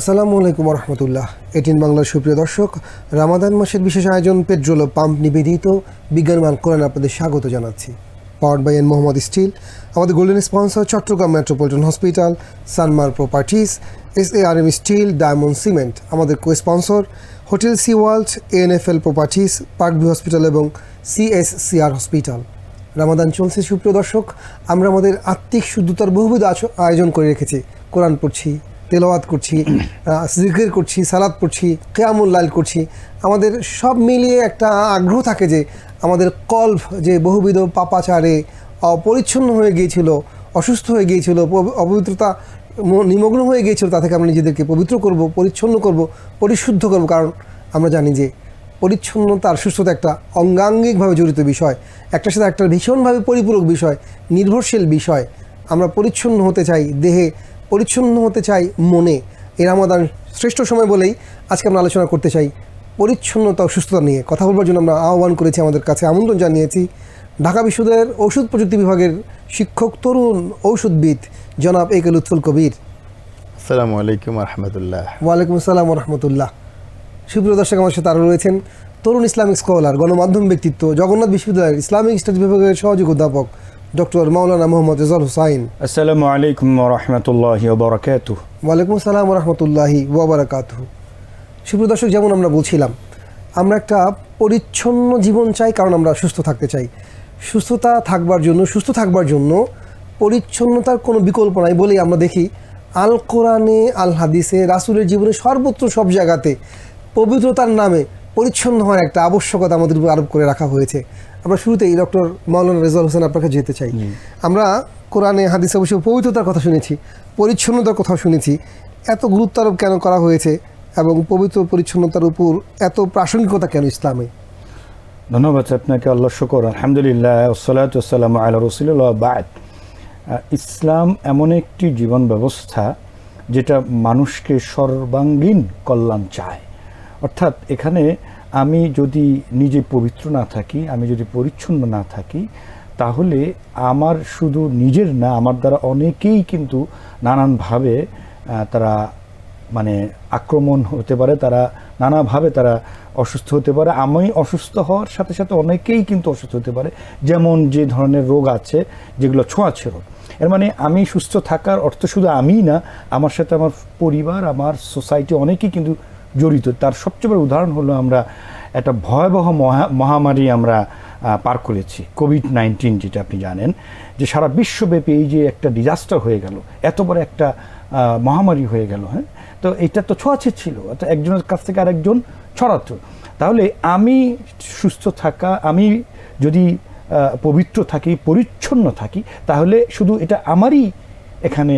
আসসালামু আলাইকুম রহমতুল্লাহ এটিন বাংলার সুপ্রিয় দর্শক, রামাদান মাসের বিশেষ আয়োজন পেট্রোল পাম্প নিবেদিত বিজ্ঞানমান কোরআন আপনাদের স্বাগত জানাচ্ছি। Powered by N Mohammad steel আমাদের golden sponsor Chattogram metropolitan hospital Sanmar properties S A R M steel diamond cement আমাদের co sponsor hotel sea world N F ANFL properties park view hospital এবং CSCR hospital রামাদান চলছে সুপ্রিয় দর্শক, আমরা আমাদের আত্মিক শুদ্ধতার বহুবিধ আয়োজন করে রেখেছি। কোরআন পড়ছি। তেলাওয়াত করছি জিকির করছি সালাদ পড়ছি, কেয়ামুল লাইল করছি। আমাদের সব মিলিয়ে একটা আগ্রহ থাকে যে আমাদের কল্প যে বহুবিধ পাপাচারে অপরিচ্ছন্ন হয়ে গিয়েছিল, অসুস্থ হয়ে গিয়েছিল, পব- অপবিত্রতা নিমগ্ন হয়ে গিয়েছিল, তা থেকে আমরা নিজেদেরকে পবিত্র করব, পরিচ্ছন্ন করব, পরিশুদ্ধ করব। কারণ আমরা জানি যে পরিচ্ছন্নতা আর সুস্থতা একটা অঙ্গাঙ্গিকভাবে জড়িত বিষয় একটার সাথে একটা ভীষণভাবে পরিপূরক বিষয়, নির্ভরশীল বিষয়। আমরা পরিচ্ছন্ন হতে চাই, দেহে পরিচ্ছন্ন হতে চাই মনে। এর আমাদের শ্রেষ্ঠ সময় বলেই আজকে আমরা আলোচনা করতে চাই পরিচ্ছন্নতা ও সুস্থতা নিয়ে। কথা বলবার জন্য আমরা আহ্বান করেছি আমাদের কাছে। আমন্ত্রণ জানিয়েছি ঢাকা বিশ্ববিদ্যালয়ের ঔষধ প্রযুক্তি বিভাগের শিক্ষক তরুণ ঔষধবিদ জনাব একে লুৎফুল কবির। আসসালামু আলাইকুম রহমতুল্লাহ ওয়ালাইকুম আসসালাম রহমতুল্লাহ সুপ্রিয় দর্শক আমার সাথে আরও রয়েছেন তরুণ ইসলামিক স্কলার গণমাধ্যম ব্যক্তিত্ব জগন্নাথ বিশ্ববিদ্যালয়ের ইসলামিক স্টাডি বিভাগের সহযোগী অধ্যাপক ডক্টর মাওলানা মোহাম্মদ রেজাল হুসাইন আসসালামু আলাইকুম রহমতুল্লাহ বরকাতুহ ওয়ালাইকুম আসসালাম রহমতুল্লাহি ওবরাকাত সুপ্রিয় দর্শক যেমন আমরা বলছিলাম আমরা একটা পরিচ্ছন্ন জীবন চাই কারণ আমরা সুস্থ থাকতে চাই। সুস্থতা থাকবার জন্য সুস্থ থাকবার জন্য পরিচ্ছন্নতার কোনো বিকল্প নাই বলেই আমরা দেখি আল কোরআনে আল হাদিসে রাসুলের জীবনে সর্বত্র সব জায়গাতে পবিত্রতার নামে পরিচ্ছন্ন হওয়ার একটা আবশ্যকতা আমাদের উপর আরোপ করে রাখা হয়েছে। আমরা শুরুতেই ডক্টর মাওলানা রেজাল হোসেন আপনাকে যেতে চাই। আমরা কোরআনে হাদিসে অবশ্য পবিত্রতার কথা শুনেছি পরিচ্ছন্নতার কথা শুনেছি। এত গুরুত্ব আরোপ কেন করা হয়েছে এবং পবিত্র পরিচ্ছন্নতার উপর এত প্রাসঙ্গিকতা কেন ইসলামে? ধন্যবাদ আপনাকে আল্লাহ শুকর। আলহামদুলিল্লাহ ওসালাতাম আল্লাহ রসুল্লাহ বাদ। ইসলাম এমন একটি জীবন ব্যবস্থা যেটা মানুষকে সর্বাঙ্গীন কল্যাণ চায়। অর্থাৎ এখানে আমি যদি নিজে পবিত্র না থাকি, আমি যদি পরিচ্ছন্ন না থাকি, তাহলে আমার শুধু নিজের না, আমার দ্বারা অনেকেই কিন্তু নানানভাবে তারা মানে আক্রমণ হতে পারে, তারা নানাভাবে তারা অসুস্থ হতে পারে। আমি অসুস্থ হওয়ার সাথে সাথে অনেকেই কিন্তু অসুস্থ হতে পারে। যেমন যে ধরনের রোগ আছে, যেগুলো ছোঁয়াছে রোগ। এর মানে আমি সুস্থ থাকার অর্থ শুধু আমিই না, আমার সাথে আমার পরিবার, আমার সোসাইটি অনেকেই কিন্তু জড়িত। তার সবচেয়ে বড় উদাহরণ হলো আমরা একটা ভয়াবহ মহা, মহামারী আমরা পার করেছি, কোভিড নাইন্টিন যেটা আপনি জানেন, যে সারা বিশ্বব্যাপী এই যে একটা ডিজাস্টার হয়ে গেল, এত বড় একটা মহামারী হয়ে গেল হ্যাঁ? তো এটা তো ছোঁয়াছে ছিল, অর্থাৎ একজনের কাছ থেকে আরেকজন ছড়াতো। তাহলে আমি সুস্থ থাকা, আমি যদি পবিত্র থাকি, পরিচ্ছন্ন থাকি, তাহলে শুধু এটা আমারই এখানে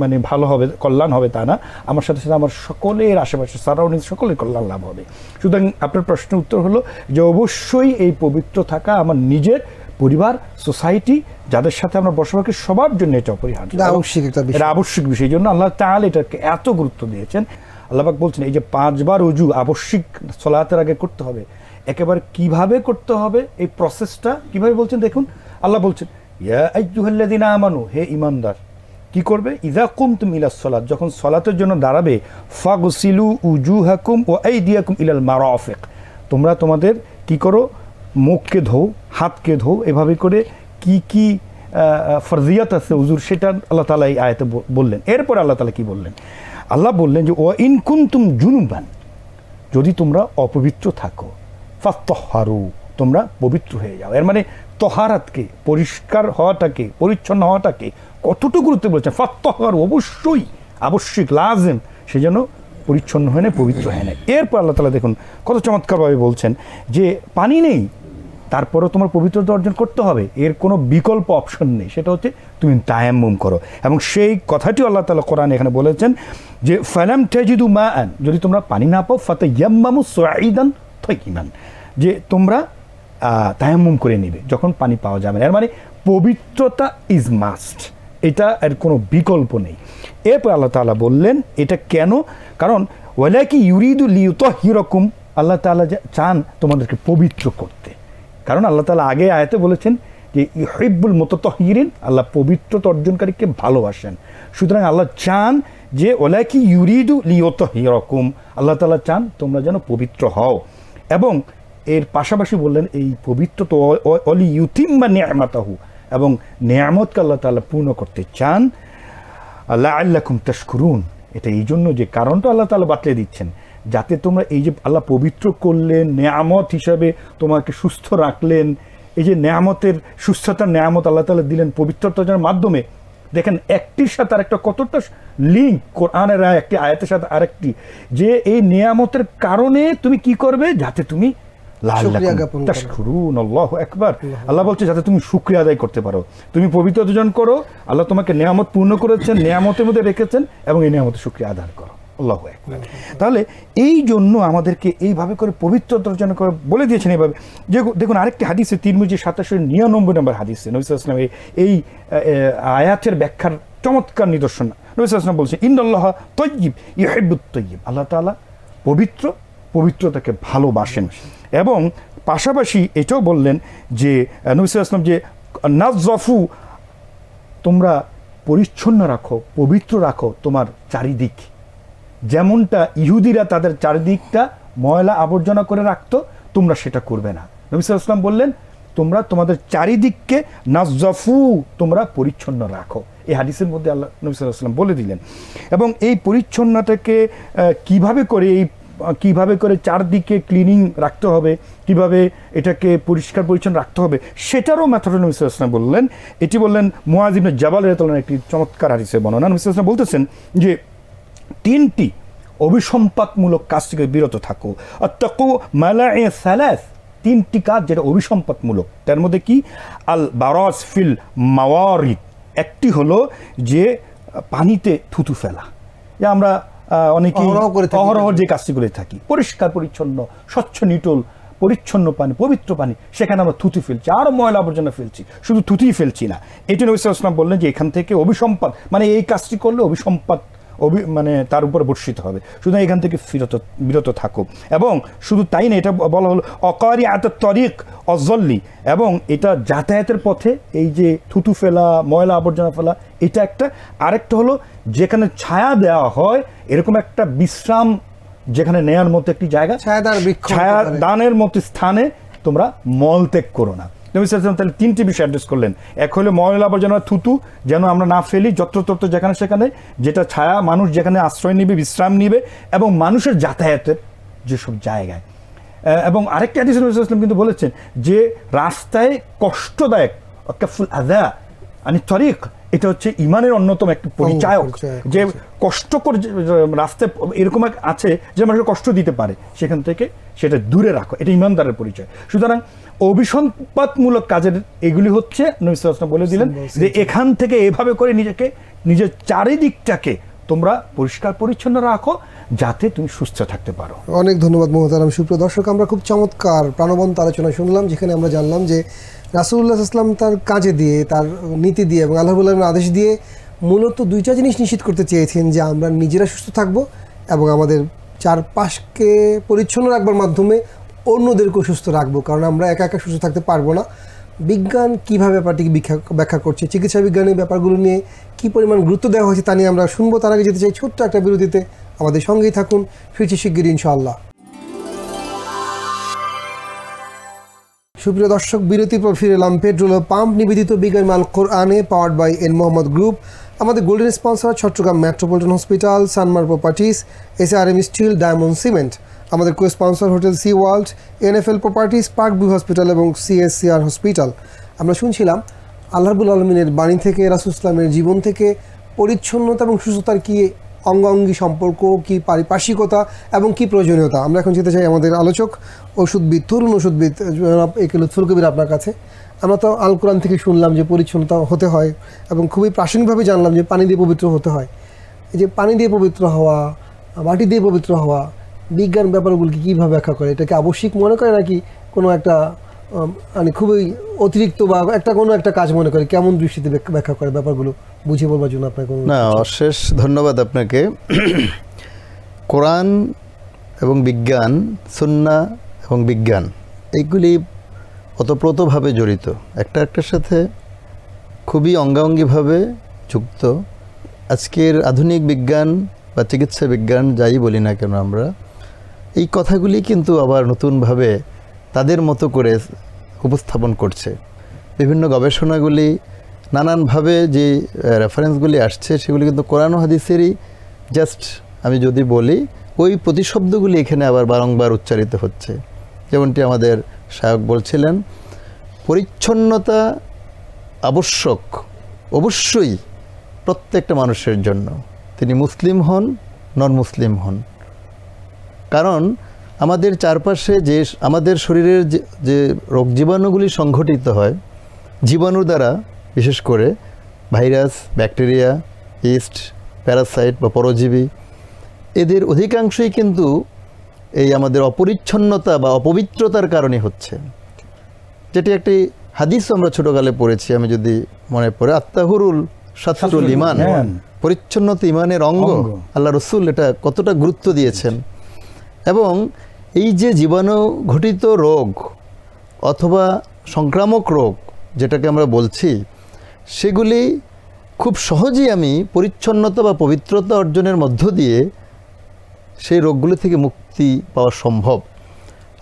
মানে ভালো হবে কল্যাণ হবে তা না। আমার সাথে সাথে আমার সকলের আশেপাশে সারাউন্ডিং সকলের কল্যাণ লাভ হবে। সুতরাং আপনার প্রশ্নের উত্তর হলো যে অবশ্যই এই পবিত্র থাকা আমার নিজের পরিবার সোসাইটি যাদের সাথে আমরা বসবাস করি সবার জন্য এটা অপরিহার্য। এটা আবশ্যিক একটা বিষয়। আবশ্যিক বিষয় জন্য আল্লাহ তাহলে এটাকে এত গুরুত্ব দিয়েছেন। আল্লাহবাক বলছেন এই যে পাঁচবার অজু আবশ্যিক সলাতের আগে করতে হবে। একেবারে কীভাবে করতে হবে এই প্রসেসটা কীভাবে বলছেন? দেখুন আল্লাহ বলছেন ইয়া আইয়ুহাল্লাযীনা আমানু হে ইমানদার কি করবে? ইদা কুমতুম ইলাস সলাত যখন সলাতের জন্য দাঁড়াবে, ফাগসিলু উজু হাকুম ও আইদিয়াকুম ইলাল মারাফিক তোমরা তোমাদের কি করো? মুখকে ধোও, হাতকে ধোও, এভাবে করে কি কি ফরজিয়াত আছে উজুর সেটা আল্লাহ তালা এই আয়তে বললেন। এরপর আল্লাহ তালা কি বললেন? আল্লাহ বললেন যে ও ইন কুন্তুম জুনুবান যদি তোমরা অপবিত্র থাকো ফাস্তহারু তোমরা পবিত্র হয়ে যাও। এর মানে তহারাতকে, পরিষ্কার হওয়াটাকে, পরিচ্ছন্ন হওয়াটাকে কতটুকু গুরুত্ব বলছেন? ফাস্তহারু অবশ্যই আবশ্যিক, লাজেম সে যেন পরিচ্ছন্ন হয় না পবিত্র হয় না এরপর আল্লাহ তালা দেখুন, কত চমৎকারভাবে বলছেন যে, পানি নেই, তারপরেও তোমার পবিত্রতা অর্জন করতে হবে। এর কোনো বিকল্প অপশন নেই। সেটা হচ্ছে তুমি তায়াম্মুম করো। এবং সেই কথাটি আল্লাহ তালা কোরআন এখানে বলেছেন যে, ফালাম তেজিদু মা যদি তোমরা পানি না পাও ফাতে ইয়াম্মামু সোয়াইদান থৈকিমান যে তোমরা তায়াম্মুম করে নেবে, যখন পানি পাওয়া যাবে না। এর মানে পবিত্রতা ইজ মাস্ট এটা এর কোনো বিকল্প নেই। এরপর আল্লাহ তাআলা বললেন, এটা কেন? কারণ, ওয়ালাকি ইউরিদু লিউত হিরকম আল্লাহ তাআলা যা- চান তোমাদেরকে পবিত্র করতে। কারণ আল্লাহ তাআলা আগে আয়াতে বলেছেন যে ইহিবুল মততহিরিন, আল্লাহ পবিত্রতা অর্জনকারীকে ভালোবাসেন। সুতরাং আল্লাহ চান যে ওলাকি ইউরিদু লিওত হিরকম আল্লাহ তালা চান তোমরা যেন পবিত্র হও। এবং এর পাশাপাশি বললেন, এই পবিত্র তো অলি ইউতিম্মা নিয়ামাতাহু এবং নিয়ামতকে আল্লাহ তাআলা পূর্ণ করতে চান। আল্লাহ আল্লাহ আল্লাকুম তস্করুন এটা এই জন্য যে কারণটা আল্লাহ তাআলা বাতলে দিচ্ছেন, যাতে তোমরা এই যে আল্লাহ পবিত্র করলেন, নেয়ামত হিসাবে তোমাকে সুস্থ রাখলেন, এই যে নেয়ামতের সুস্থতার নেয়ামত আল্লাহ তাআলা দিলেন পবিত্রতার মাধ্যমে। দেখেন, একটির সাথে আরেকটা কতটা লিঙ্ক কোরআনের একটি আয়াতের সাথে আরেকটি, যে এই নিয়ামতের কারণে তুমি কি করবে? যাতে তুমি তাশকুরুন আল্লাহু বলছে যাতে তুমি শুকরিয়া আদায় করতে পারো। তুমি পবিত্র অর্জন করো আল্লাহ তোমাকে নিয়ামত পূর্ণ করেছেন নিয়ামতের মধ্যে রেখেছেন এবং এই নিয়ামতের শুকরিয়া আদায় করো। আল্লাহু আকবার। তাহলে এই জন্য আমাদেরকে এইভাবে করে পবিত্র অর্জন করে বলে দিয়েছেন এইভাবে। যে দেখুন আরেকটি হাদিসে তিরমিজি সাতাশে নিরানব্বই নম্বর হাদিসে নবী সাল্লাল্লাহু এই আয়াতের ব্যাখ্যার চমৎকার নিদর্শন। নবী সাল্লাল্লাহু আলাইহি ওয়াসাল্লাম বলছেন ইন্নাল্লাহ তয়্যিব ইউহিব্বুত তয়্যিব আল্লাহ তাআলা পবিত্র পবিত্রতাকে ভালোবাসেন। এবং পাশাপাশি এটাও বললেন যে আহ, নবী সাল্লাল্লাহু আলাইহি ওয়াসাল্লাম যে নাজফু তোমরা পরিচ্ছন্ন রাখো পবিত্র রাখো তোমার চারিদিক। যেমনটা ইহুদিরা তাদের চারিদিকটা ময়লা আবর্জনা করে রাখতো তোমরা সেটা করবে না। নবী বললেন তোমরা তোমাদের চারিদিককে নাজফু তোমরা পরিচ্ছন্ন রাখো। এই হাদিসের মধ্যে আল্লাহ নবী আলাইহি বলে দিলেন। এবং এই পরিচ্ছন্নতাকে কীভাবে করে এই কীভাবে করে চারদিকে ক্লিনিং রাখতে হবে, কীভাবে এটাকে পরিষ্কার পরিচ্ছন্ন রাখতে হবে, সেটারও মেথড নবী সাল্লাল্লাহু বললেন। এটি বললেন মুয়াজ ইবনে জাবাল রাদিয়াল্লাহু একটি চমৎকার হাদিসের বর্ণনা। নবী সাল্লাল্লাহু বলতেছেন যে, তিনটি অভিসম্পাতমূলক কাজ থেকে বিরত থাকো। অত্যাকু এ স্যালাস তিনটি কাজ যেটা অভিসম্পাতমূলক। তার মধ্যে কি? আল বারস ফিল মাওয়ারিদ। একটি হলো যে পানিতে থুতু ফেলা। যে আমরা অনেকে অহরহ। যে কাজটি করে থাকি। পরিষ্কার পরিচ্ছন্ন স্বচ্ছ নিটল পরিচ্ছন্ন পানি পবিত্র পানি সেখানে আমরা থুতু ফেলছি। আরও ময়লা আবর্জনা ফেলছি। শুধু থুতুই ফেলছি না। এটি নবী বললেন যে এখান থেকে অভিসম্পাদ মানে এই কাজটি করলে অভিসম্পাদ অভি মানে তার উপর বর্ষিত হবে। সুতরাং এখান থেকে বিরত বিরত থাকো। এবং শুধু তাই না এটা বলা হলো অকারি আত তরিক অজল্লি। এবং এটা যাতায়াতের পথে এই যে থুতু ফেলা ময়লা আবর্জনা ফেলা এটা একটা আরেকটা হলো যেখানে ছায়া দেওয়া হয় এরকম একটা বিশ্রাম যেখানে নেয়ার মতো একটি জায়গা। ছায়াদার ছায়া। দানের মতো স্থানে তোমরা মল ত্যাগ করো না। নবী ওয়াসাল্লাম তাহলে তিনটি বিষয় অ্যাড্রেস করলেন। এক হলো ময়লা আবর্জনা থুতু যেন আমরা না ফেলি যত্রতত্র যেখানে সেখানে যেটা ছায়া মানুষ যেখানে আশ্রয় নিবে বিশ্রাম নিবে এবং মানুষের যাতায়াতের যেসব জায়গায়। এবং আরেকটা হাদিস নবী ওয়াসাল্লাম কিন্তু বলেছেন যে রাস্তায় কষ্টদায়ক কাফুল আদা আনি তরিক এটা হচ্ছে ইমানের অন্যতম একটি পরিচায়ক। যে কষ্টকর রাস্তায় এরকম এক আছে যে মানুষকে কষ্ট দিতে পারে সেখান থেকে সেটা দূরে রাখো। এটা ইমানদারের পরিচয়। সুতরাং অভিসম্পাদমূলক কাজের এগুলি হচ্ছে নবী সাল্লাল্লাহু বলে দিলেন যে এখান থেকে এভাবে করে নিজেকে নিজের চারিদিকটাকে তোমরা পরিষ্কার পরিচ্ছন্ন রাখো যাতে তুমি সুস্থ থাকতে পারো। অনেক ধন্যবাদ মোহতারাম। সুপ্রিয় দর্শক আমরা খুব চমৎকার প্রাণবন্ত আলোচনা শুনলাম যেখানে আমরা জানলাম যে রাসুল্লাহ ইসলাম তার কাজে দিয়ে তার নীতি দিয়ে এবং আল্লাহ আলমের আদেশ দিয়ে মূলত দুইটা জিনিস নিশ্চিত করতে চেয়েছেন যে আমরা নিজেরা সুস্থ থাকব এবং আমাদের চারপাশকে পরিচ্ছন্ন রাখবার মাধ্যমে অন্যদেরকেও সুস্থ রাখব, কারণ আমরা একা একা সুস্থ থাকতে পারব না। বিজ্ঞান কীভাবে ব্যাপারটিকে ব্যাখ্যা করছে? চিকিৎসা বিজ্ঞানের ব্যাপারগুলো নিয়ে কী পরিমাণ গুরুত্ব দেওয়া হয়েছে তা নিয়ে আমরা শুনব। তার আগে যেতে চাই ছোট্ট একটা বিরতিতে। আমাদের সঙ্গেই থাকুন, ফিরছি শিগগির ইনশাআল্লাহ। সুপ্রিয় দর্শক, বিরতির পর ফিরে এলাম পেট্রোল পাম্প নিবেদিত বিজ্ঞান মাল কোরআনে powered by N Mohammad group আমাদের golden sponsor, Chattogram metropolitan hospital Sanmar properties S R M steel diamond cement আমাদের co sponsor hotel sea world NFL properties park view hospital এবং সিএসসিআর হসপিটাল আমরা শুনছিলাম আল্লাহবুল আলমিনের বাণী থেকে, রাসুল ইসলামের জীবন থেকে পরিচ্ছন্নতা এবং সুস্থতার কি অঙ্গাঙ্গি সম্পর্ক, কি পারিপার্শ্বিকতা এবং কি প্রয়োজনীয়তা? আমরা এখন যেতে চাই আমাদের আলোচক, ওষুধবিদ, তরুণ ওষুধবিদ, জনাব এ কে লুৎফুল কবির আপনার কাছে। আমরা তো আল কোরআন থেকে শুনলাম যে পরিচ্ছন্নতা হতে হয় এবং খুবই প্রাসঙ্গিকভাবে জানলাম যে পানি দিয়ে পবিত্র হতে হয়। এই যে পানি দিয়ে পবিত্র হওয়া, মাটি দিয়ে পবিত্র হওয়া বিজ্ঞান ব্যাপারগুলোকে কীভাবে ব্যাখ্যা করে? এটাকে আবশ্যিক মনে করে নাকি কোনো একটা মানে খুবই অতিরিক্ত বা একটা কোনো একটা কাজ মনে করে? কেমন দৃষ্টিতে ব্যাখ্যা- করে ব্যাপারগুলো? বুঝিয়ে বলবার জন্য আপনাকে কোনো না অশেষ ধন্যবাদ আপনাকে। কোরআন এবং বিজ্ঞান সুন্না এবং বিজ্ঞান এইগুলি ওতপ্রোতভাবে জড়িত। একটা একটার সাথে খুবই অঙ্গাঙ্গিভাবে যুক্ত। আজকের আধুনিক বিজ্ঞান বা চিকিৎসা বিজ্ঞান যাই বলি না কেন আমরা এই কথাগুলি কিন্তু আবার নতুনভাবে তাদের মতো করে উপস্থাপন করছে। বিভিন্ন গবেষণাগুলি, নানানভাবে যে রেফারেন্সগুলি আসছে, সেগুলি কিন্তু কোরআন হাদিসেরই। জাস্ট আমি যদি বলি, ওই প্রতিশব্দগুলি এখানে আবার বারংবার উচ্চারিত হচ্ছে। যেমনটি আমাদের শায়ক বলছিলেন, পরিচ্ছন্নতা আবশ্যক, অবশ্যই প্রত্যেকটা মানুষের জন্য। তিনি মুসলিম হন নন মুসলিম হন। কারণ আমাদের চারপাশে যে আমাদের শরীরের যে যে রোগ জীবাণুগুলি সংঘটিত হয় জীবাণু দ্বারা বিশেষ করে ভাইরাস ব্যাকটেরিয়া ইস্ট প্যারাসাইট বা পরজীবী এদের অধিকাংশই কিন্তু এই আমাদের অপরিচ্ছন্নতা বা অপবিত্রতার কারণে হচ্ছে যেটি একটি হাদিস আমরা ছোটকালে পড়েছি আমি যদি মনে পড়ে আত্মাহুরুল সাতরুল ইমান। পরিচ্ছন্নতা ইমানের অঙ্গ। আল্লাহ রসুল এটা কতটা গুরুত্ব দিয়েছেন এবং এই যে জীবাণু ঘটিত রোগ অথবা সংক্রামক রোগ, যেটাকে আমরা বলছি, সেগুলি খুব সহজেই আমি পরিচ্ছন্নতা বা পবিত্রতা অর্জনের মধ্য দিয়ে সেই রোগগুলি থেকে মুক্তি পাওয়া সম্ভব।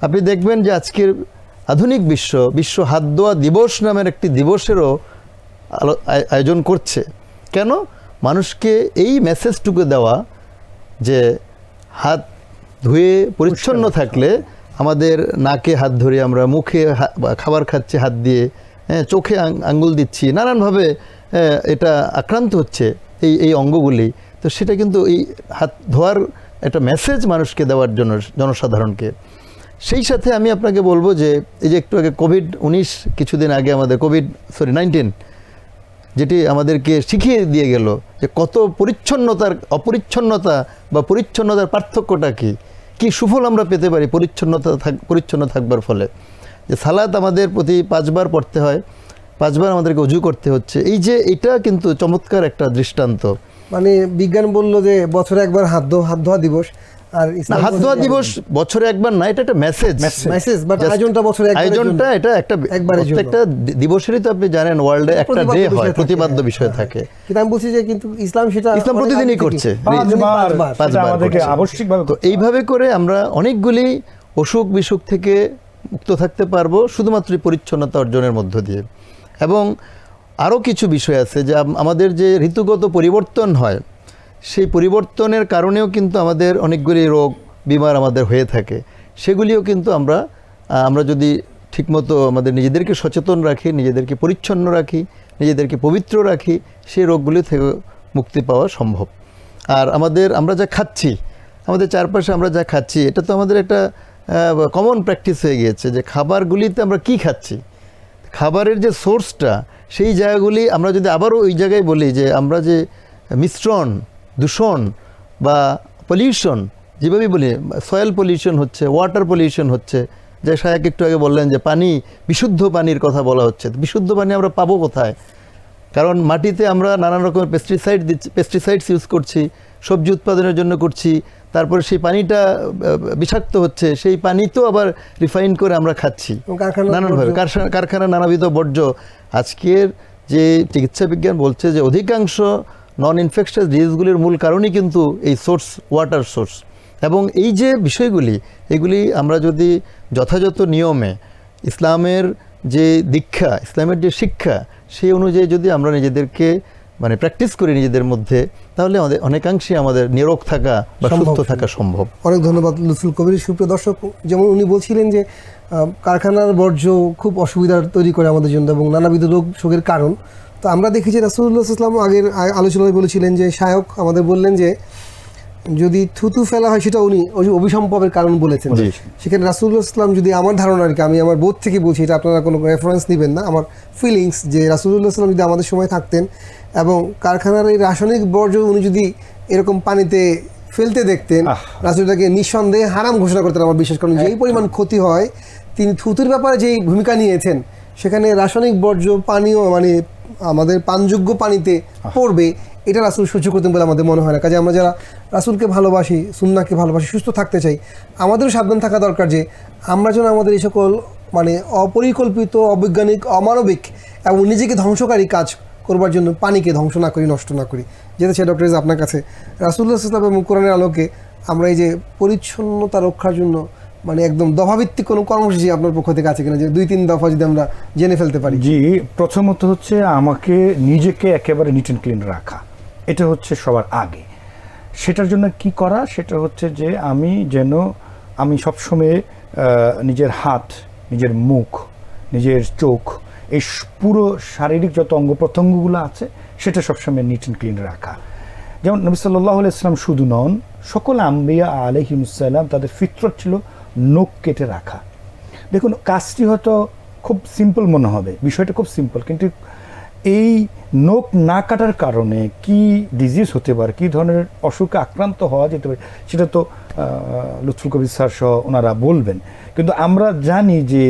আপনি দেখবেন যে আজকের আধুনিক বিশ্ব বিশ্ব হাত ধোয়া দিবস নামের একটি দিবসেরও আয়োজন করছে। কেন? মানুষকে এই মেসেজটুকু দেওয়া যে হাত ধুয়ে পরিচ্ছন্ন থাকলে আমাদের নাকে হাত ধরে আমরা মুখে খাবার খাচ্ছি হাত দিয়ে হ্যাঁ চোখে আঙ্গুল দিচ্ছি নানানভাবে হ্যাঁ, এটা আক্রান্ত হচ্ছে এই এই অঙ্গগুলি। তো সেটা কিন্তু এই হাত ধোয়ার একটা মেসেজ মানুষকে দেওয়ার জন্য জনসাধারণকে। সেই সাথে আমি আপনাকে বলব যে এই যে একটু আগে কোভিড উনিশ কিছুদিন আগে আমাদের কোভিড সরি নাইনটিন যেটি আমাদেরকে শিখিয়ে দিয়ে গেল যে কত পরিচ্ছন্নতার অপরিচ্ছন্নতা বা পরিচ্ছন্নতার পার্থক্যটা কি। কি সুফল আমরা পেতে পারি পরিচ্ছন্নতা থাক, পরিচ্ছন্ন থাকবার ফলে? যে সালাত আমাদের প্রতি পাঁচবার পড়তে হয়, পাঁচবার আমাদেরকে উজু করতে হচ্ছে। এই যে এটা কিন্তু চমৎকার একটা দৃষ্টান্ত। মানে বিজ্ঞান বলল যে বছরে একবার হাত ধোয়া হাত ধোয়া দিবস। আর হাত ধোয়া দিবস বছরে একবার না এটা একটা মেসেজ মেসেজ বাট আয়োজনটা বছরে আয়োজনটা এটা একটা একবারের জন্য। প্রত্যেকটা দিবসেরই তো আপনি জানেন ওয়ার্ল্ডে একটা ডে হয় প্রতিবাদ্য বিষয়। থাকে কিন্তু আমি বলছি যে কিন্তু ইসলাম সেটা ইসলাম প্রতিদিনই আগে করছে। পাঁচবার পাঁচবার। পাঁচবার সেটা আমাদেরকে করছে। আবশ্যিকভাবে তো এইভাবে করে আমরা অনেকগুলি অসুখ বিসুখ থেকে মুক্ত থাকতে পারব শুধুমাত্র পরিচ্ছন্নতা অর্জনের মধ্য দিয়ে এবং আরও কিছু বিষয় আছে যে আমাদের যে ঋতুগত পরিবর্তন হয় সেই পরিবর্তনের কারণেও কিন্তু আমাদের অনেকগুলি রোগ, বিমার আমাদের হয়ে থাকে। সেগুলিও কিন্তু আমরা আমরা যদি ঠিকমতো আমাদের নিজেদেরকে সচেতন রাখি, নিজেদেরকে পরিচ্ছন্ন রাখি, নিজেদেরকে পবিত্র রাখি, সেই রোগগুলি থেকে মুক্তি পাওয়া সম্ভব। আর আমাদের, আমরা যা খাচ্ছি, আমাদের চারপাশে আমরা যা খাচ্ছি, এটা তো আমাদের একটা কমন প্র্যাকটিস হয়ে গিয়েছে যে খাবারগুলিতে আমরা কি খাচ্ছি। খাবারের যে সোর্সটা সেই জায়গাগুলি আমরা যদি আবারও ওই জায়গায় বলি যে আমরা যে মিশ্রণ দূষণ বা পলিউশন যেভাবেই বলি সয়েল পলিউশন হচ্ছে ওয়াটার পলিউশন হচ্ছে যে সায়াক একটু আগে বললেন যে পানি বিশুদ্ধ পানির কথা বলা হচ্ছে। বিশুদ্ধ পানি আমরা পাবো কোথায়? কারণ মাটিতে আমরা নানান রকমের পেস্টিসাইড দিচ্ছি পেস্টিসাইডস ইউজ করছি সবজি উৎপাদনের জন্য করছি তারপরে সেই পানিটা বিষাক্ত হচ্ছে সেই পানি তো আবার রিফাইন করে আমরা খাচ্ছি। নানানভাবে কারখানা নানাবিধ বর্জ্য। আজকের যে চিকিৎসা বিজ্ঞান বলছে যে অধিকাংশ নন ইনফেকশাস ডিজিজগুলির মূল কারণই কিন্তু এই সোর্স ওয়াটার সোর্স এবং এই যে বিষয়গুলি এগুলি আমরা যদি যথাযথ নিয়মে ইসলামের যে দীক্ষা ইসলামের যে শিক্ষা সেই অনুযায়ী যদি আমরা নিজেদেরকে মানে প্র্যাকটিস করি নিজেদের মধ্যে তাহলে আমাদের অনেকাংশে আমাদের নিরোগ থাকা বা সুস্থ থাকা সম্ভব। অনেক ধন্যবাদ লুৎফুল কবির। সুপ্রিয় দর্শক যেমন উনি বলছিলেন যে কারখানার বর্জ্য খুব অসুবিধার তৈরি করে আমাদের জন্য এবং নানাবিধ রোগ শোকের কারণ। তো আমরা দেখেছি রাসুল্লাহ ইসলাম আগের আলোচনায় বলেছিলেন যে শায়ক আমাদের বললেন যে যদি থুতু ফেলা হয় সেটা উনি অভি- অভিসম্ভবের কারণ বলেছেন। সেখানে রাসুল্লাহ ইসলাম যদি আমার ধারণা আর কি আমি আমার বোধ থেকে বলছি এটা আপনারা কোনো রেফারেন্স নেবেন না আমার ফিলিংস যে রাসুল্লাহ ইসলাম যদি আমাদের সময় থাকতেন এবং কারখানার এই রাসায়নিক বর্জ্য উনি যদি এরকম পানিতে ফেলতে দেখতেন। রাসুলটাকে নিঃসন্দেহে হারাম ঘোষণা করতেন আমার বিশ্বাস করেন যে এই পরিমাণ ক্ষতি হয় তিনি থুতুর ব্যাপারে যেই ভূমিকা নিয়েছেন সেখানে রাসায়নিক বর্জ্য পানীয় মানে আমাদের পানযোগ্য পানিতে পড়বে এটা রাসুল সহ্য করতেন বলে আমাদের মনে হয় না। কাজে আমরা যারা রাসুলকে ভালোবাসি সুন্নাকে ভালোবাসি সুস্থ থাকতে চাই আমাদেরও সাবধান থাকা দরকার যে আমরা যেন আমাদের এই সকল মানে অপরিকল্পিত অবৈজ্ঞানিক অমানবিক এবং নিজেকে ধ্বংসকারী কাজ করবার জন্য পানিকে ধ্বংস না করি নষ্ট না করি। যেটা সে ডক্টর আপনার কাছে। রাসুল্লাহ ইসলাম এবং কোরআনের আলোকে আমরা এই যে পরিচ্ছন্নতা রক্ষার জন্য মানে একদম দফাভিত্তিক কোনো কর্মসূচি আপনার পক্ষ থেকে আছে কিনা যে দুই, তিন দফা যদি আমরা জেনে ফেলতে পারি? জি, প্রথমত হচ্ছে আমাকে নিজেকে একেবারে নিট অ্যান্ড ক্লিন রাখা। এটা হচ্ছে সবার আগে। সেটার জন্য কি করা? সেটা হচ্ছে যে আমি যেন, আমি সবসময় নিজের হাত, নিজের মুখ, নিজের চোখ, এই পুরো শারীরিক যত অঙ্গ প্রত্যঙ্গগুলো আছে, সেটা সবসময় নিট অ্যান্ড ক্লিন রাখা। যেমন নবী সাল্লাহ ইসলাম শুধু নন, সকল আম্বিয়া আলহিমসাল্লাম তাদের ফিতরত ছিল নখ কেটে রাখা। দেখুন, কাজটি হয়তো খুব সিম্পল মনে হবে, বিষয়টা খুব সিম্পল কিন্তু এই নখ না কাটার কারণে কি ডিজিজ হতে পারে, কী ধরনের অসুখে আক্রান্ত হওয়া যেতে পারে, সেটা তো লুৎফুল কবির স্যার সহ ওনারা বলবেন। কিন্তু আমরা জানি যে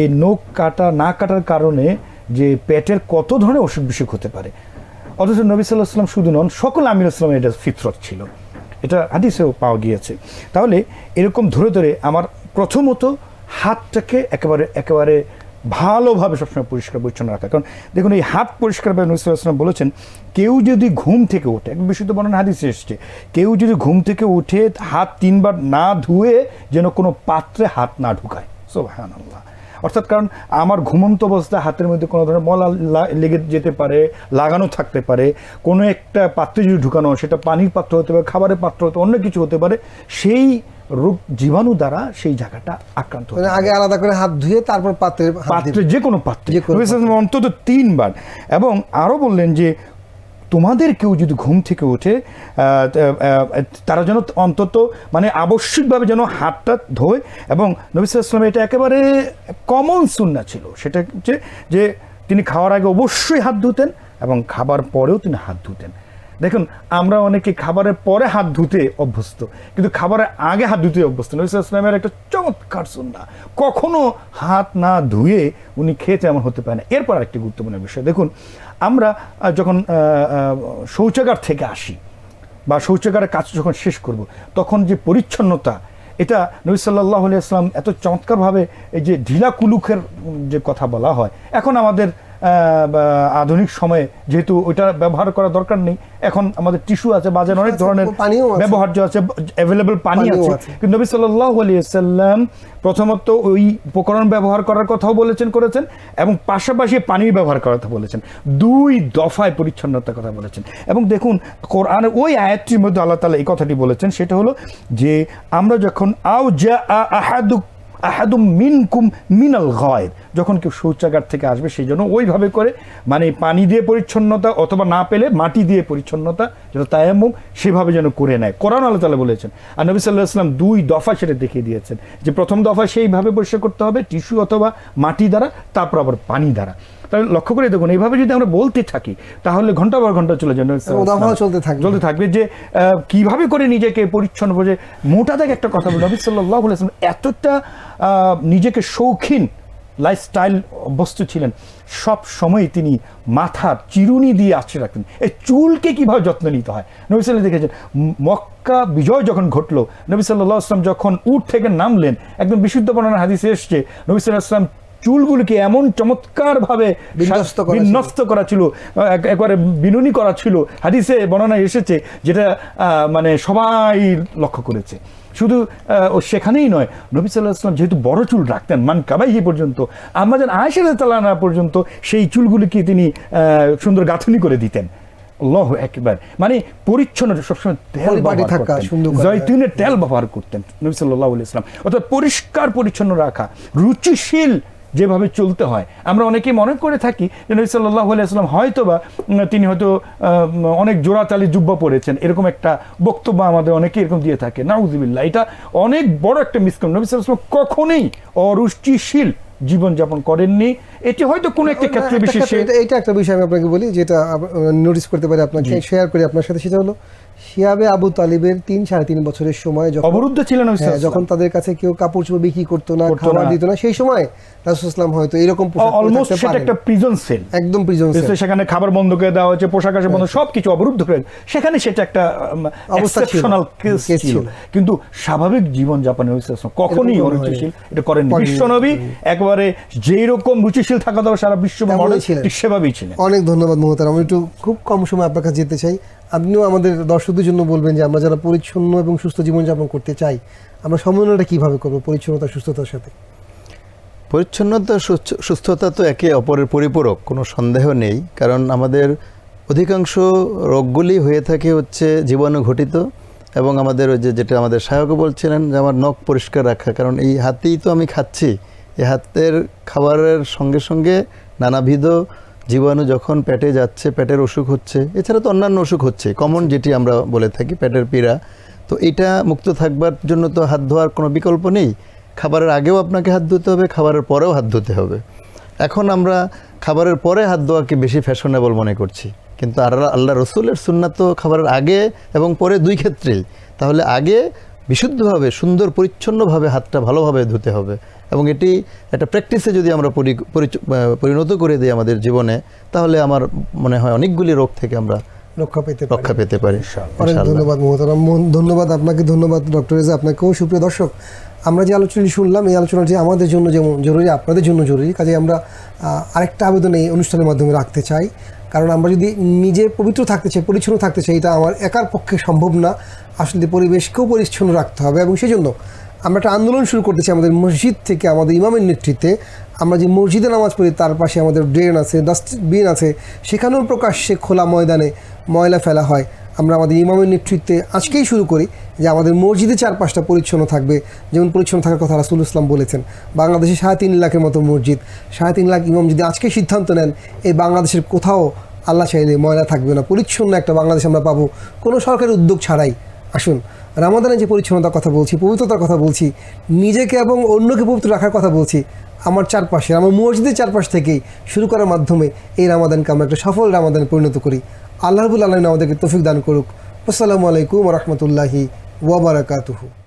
এই নখ কাটা, না কাটার কারণে যে পেটের কত ধরনের অসুখ বিসুখ হতে পারে। অথচ নবী সাল্লাহ সাল্লাম শুধু নন, সকল আমির ইসলামের এটা ফিতরত ছিল। এটা হাদিসেও পাওয়া গিয়েছে। তাহলে এরকম ধরে ধরে আমার প্রথমত হাতটাকে একেবারে একেবারে ভালোভাবে সবসময় পরিষ্কার, পরিচ্ছন্ন রাখা। কারণ দেখুন, এই হাত পরিষ্কারভাবে নবী সাল্লাহ সাল্লাম বলেছেন, কেউ যদি ঘুম থেকে ওঠে একদম বিশুদ্ধ বর্ণনা হাদিসে এসছে, কেউ যদি ঘুম থেকে উঠে হাত তিনবার না ধুয়ে যেন কোনো পাত্রে হাত না ঢুকায়। সোহান আল্লাহ অর্থাৎ কারণ আমার ঘুমন্ত অবস্থায় হাতের মধ্যে কোনো ধরনের মলা লেগে যেতে পারে লাগানো থাকতে পারে কোনো একটা পাত্রে যদি ঢুকানো সেটা পানির পাত্র হতে পারে খাবারের পাত্র হতে অন্য কিছু হতে পারে সেই রোগ জীবাণু দ্বারা সেই জায়গাটা আক্রান্ত হতে মানে আগে আলাদা করে হাত ধুয়ে তারপর পাত্রে পাত্রে যে কোনো পাত্রে। অন্তত তিনবার। এবং আরও বললেন যে তোমাদের কেউ যদি ঘুম থেকে ওঠে তারা যেন অন্তত মানে আবশ্যিকভাবে যেন হাতটা ধোয় এবং নবী সাল্লাম এটা একেবারে কমন সুন্না ছিল। সেটা হচ্ছে যে তিনি খাওয়ার আগে অবশ্যই হাত ধুতেন এবং খাবার পরেও তিনি হাত ধুতেন। দেখুন আমরা অনেকে খাবারের পরে হাত ধুতে অভ্যস্ত কিন্তু খাবারের আগে হাত ধুতে অভ্যস্ত নবী ইসলামের একটা চমৎকার সুন্না কখনো হাত না ধুয়ে উনি খেতে এমন হতে পারে না। এরপর আরেকটি গুরুত্বপূর্ণ বিষয়। দেখুন আমরা যখন শৌচাগার থেকে আসি বা শৌচাগারের কাজ যখন শেষ করব তখন যে পরিচ্ছন্নতা এটা নবী সাল্লাহ আসলাম এত চমৎকারভাবে এই যে ঢিলা কুলুকের উম, যে কথা বলা হয় এখন আমাদের আধুনিক সময়ে যেহেতু ওইটা ব্যবহার করা দরকার নেই এখন আমাদের টিস্যু আছে বাজারে অনেক ধরনের ব্যবহার্য আছে অ্যাভেলেবল পানি আছে। কিন্তু নবী সাল্লাহ সাল্লাম প্রথমত ওই উপকরণ ব্যবহার করার কথাও বলেছেন করেছেন এবং পাশাপাশি পানির ব্যবহার করার কথা বলেছেন। দুই দফায় পরিচ্ছন্নতার কথা বলেছেন। এবং দেখুন কোরআনের ওই আয়াতটির মধ্যে আল্লাহ তালা এই কথাটি বলেছেন সেটা হলো যে আমরা যখন আও যা আহাদু আহাদুম মিনকুম মিনাল গায়েব। যখন কেউ শৌচাগার থেকে আসবে, সেই জন্য ওইভাবে করে মানে পানি দিয়ে পরিচ্ছন্নতা অথবা না পেলে মাটি দিয়ে পরিচ্ছন্নতা যেন তায়াম্মুম, সেভাবে যেন করে নেয়। কোরআন আল্লাহ তালা বলেছেন, আর নবী সাল্লাহ আসলাম দুই দফা সেটা দেখিয়ে দিয়েছেন, যে প্রথম দফা সেইভাবে পরিষ্কার করতে হবে, টিস্যু অথবা মাটি দ্বারা, তারপর আবার পানি দ্বারা। তাহলে লক্ষ্য করে দেখুন এইভাবে যদি আমরা বলতে থাকি তাহলে ঘণ্টা পর ঘণ্টা চলে যাবে। চলতে থাকবে। চলতে থাকবে যে কীভাবে করে নিজেকে পরিচ্ছন্ন করে মোটা দাগে একটা কথা বলি নবী সাল্লাহ এতটা নিজেকে শৌখিন লাইফস্টাইল অভ্যস্ত ছিলেন সব সময় তিনি মাথার চিরুনি দিয়ে আশ্রয় রাখতেন এই চুলকে কীভাবে যত্ন নিতে হয় নবী সাল্লাহ দেখেছেন মক্কা বিজয় যখন ঘটলো নবী সাল্লাহ আসলাম যখন উঠ থেকে নামলেন একদম বিশুদ্ধ বর্ণনা হাদিসে এসছে নবী সাল্লাহ আসলাম চুলগুলিকে এমন চমৎকারভাবে বিন্যস্ত করা ছিল। করা ছিল একবারে বিনুনি করা ছিল। হাদিসে বর্ণনা এসেছে যেটা মানে সবাই লক্ষ্য করেছে। শুধু ও সেখানেই নয় নবী সাল্লাহ আসলাম যেহেতু বড় চুল রাখতেন মান কাবাইহি পর্যন্ত আমাদের আয়সা তালানা পর্যন্ত সেই চুলগুলিকে তিনি আহ, সুন্দর গাঁথনি করে দিতেন। আল্লাহ একবার। মানে পরিচ্ছন্ন সবসময় তেল থাকা। জয়তুনের তেল ব্যবহার করতেন নবী সাল্লাহ ইসলাম অর্থাৎ পরিষ্কার পরিচ্ছন্ন রাখা রুচিশীল যেভাবে চলতে হয়। আমরা অনেকেই মনে করে থাকি যে নবী সাল্লাহ আলাইসলাম হয়তো বা তিনি হয়তো অনেক জোড়াতালি জুব্বা পড়েছেন। এরকম একটা বক্তব্য আমাদের অনেকে এরকম দিয়ে থাকে। নাউজিবিল্লা এটা অনেক বড় একটা মিসকম নবী সাল্লাম কখনোই অরুচিশীল জীবনযাপন করেননি। এটি হয়তো কোনো একটা ক্ষেত্রে বিশেষে এটা- একটা বিষয় আমি আপনাকে বলি যেটা নোটিস করতে পারি আপনাকে শেয়ার করি আপনার সাথে সেটা হলো শিয়াবে আবু তালিবের তিন সাড়ে তিন বছরের সময় যখন অবরুদ্ধ ছিলেন হ্যাঁ, যখন তাদের কাছে কেউ কাপড় চোপড় বিক্রি করতো না খাবার দিত না সেই সময় রাসুলাম হয়তো এরকম অলমোস্ট সেটা একটা প্রিজন সেল একদম প্রিজন সেখানে খাবার বন্ধ করে দেওয়া হয়েছে পোশাক আশাক বন্ধ সবকিছু অবরুদ্ধ করে সেখানে সেটা একটা ছিল। এক্সেপশনাল কেস ছিল। ছিল। কিন্তু স্বাভাবিক জীবন যাপনে কখনই অরুচিশীল এটা করেন বিশ্বনবী একবারে যেই রকম রুচিশীল থাকা দরকার সারা বিশ্ব সেভাবেই ছিলেন। অনেক ধন্যবাদ মহতার আমি একটু খুব কম সময় আপনার কাছে যেতে চাই। আপনিও আমাদের দর্শকদের জন্য বলবেন যে আমরা যারা পরিচ্ছন্ন এবং সুস্থ জীবনযাপন করতে চাই, আমরা সমন্বয়টা কীভাবে করব? পরিচ্ছন্নতা, সুস্থতার সাথে? পরিচ্ছন্নতা, সুস্থ- সুস্থতা তো একে অপরের পরিপূরক, কোনো সন্দেহ নেই। কারণ আমাদের অধিকাংশ রোগগুলি হয়ে থাকে হচ্ছে জীবাণু ঘটিত এবং আমাদের ওই যে যেটা আমাদের সহায়কও বলছিলেন যে আমার নখ পরিষ্কার রাখা। কারণ এই হাতেই তো আমি খাচ্ছি। এই হাতের খাবারের সঙ্গে সঙ্গে নানাবিধ জীবাণু যখন পেটে যাচ্ছে, পেটের অসুখ হচ্ছে, এছাড়া তো অন্যান্য অসুখ হচ্ছে কমন যেটি আমরা বলে থাকি, পেটের পীড়া, তো এটা মুক্ত থাকবার জন্য তো হাত ধোয়ার কোনো বিকল্প নেই। খাবারের আগেও আপনাকে হাত ধুতে হবে, খাবারের পরেও হাত ধুতে হবে। এখন আমরা খাবারের পরে হাত ধোয়াকে বেশি ফ্যাশনেবল মনে করছি। কিন্তু আল্লাহ আল্লাহ রসুলের তো খাবারের আগে এবং পরে দুই ক্ষেত্রেই। তাহলে আগে বিশুদ্ধভাবে সুন্দর পরিচ্ছন্নভাবে হাতটা ভালোভাবে ধুতে হবে। এবং এটি একটা প্র্যাকটিসে যদি আমরা পরি- পরিণত করে দিই আমাদের জীবনে তাহলে আমার মনে হয় অনেকগুলি রোগ থেকে আমরা রক্ষা পেতে রক্ষা পেতে পারি। অনেক ধন্যবাদ মহতারাম ধন্যবাদ আপনাকে ধন্যবাদ ডক্টর রেজা। আপনাকেও সুপ্রিয় দর্শক আমরা যে আলোচনাটি শুনলাম এই আলোচনাটি আমাদের জন্য যেমন জরুরি আপনাদের জন্য জরুরি কাজে আমরা আরেকটা আবেদন এই অনুষ্ঠানের মাধ্যমে রাখতে চাই। কারণ আমরা যদি নিজে পবিত্র থাকতে চাই পরিচ্ছন্ন থাকতে চাই এটা আমার একার পক্ষে সম্ভব না। আসলে পরিবেশকেও পরিচ্ছন্ন রাখতে হবে এবং সেই জন্য আমরা একটা আন্দোলন শুরু করতে চাই আমাদের মসজিদ থেকে আমাদের ইমামের নেতৃত্বে। আমরা যে মসজিদে নামাজ পড়ি, তার পাশে আমাদের ড্রেন আছে, ডাস্টবিন আছে, সেখানেও প্রকাশ্যে খোলা ময়দানে ময়লা ফেলা হয়। আমরা আমাদের ইমামের নেতৃত্বে আজকেই শুরু করি যে আমাদের মসজিদের চারপাশটা পরিচ্ছন্ন থাকবে। যেমন পরিচ্ছন্ন থাকার কথা রাসুল ইসলাম বলেছেন, বাংলাদেশে সাড়ে তিন লাখের মতো মসজিদ। সাড়ে তিন লাখ ইমাম যদি আজকে সিদ্ধান্ত নেন, এই বাংলাদেশের কোথাও আল্লাহ চাইলে ময়লা থাকবে না। পরিচ্ছন্ন একটা বাংলাদেশ আমরা পাবো। কোনো সরকারি উদ্যোগ ছাড়াই আসুন, রামাদানের যে পরিচ্ছন্নতার কথা বলছি, পবিত্রতার কথা বলছি, নিজেকে এবং অন্যকে পবিত্র রাখার কথা বলছি, আমার চারপাশে, আমার মসজিদের চারপাশ থেকেই শুরু করার মাধ্যমে এই রামাদানকে আমরা একটা সফল রামাদানে পরিণত করি। আল্লাহ রবুল আমাদেরকে তফিক দান করুক। আসসালামু আলাইকুম রহমতুল্লাহি ওয়াবারাকাতুহু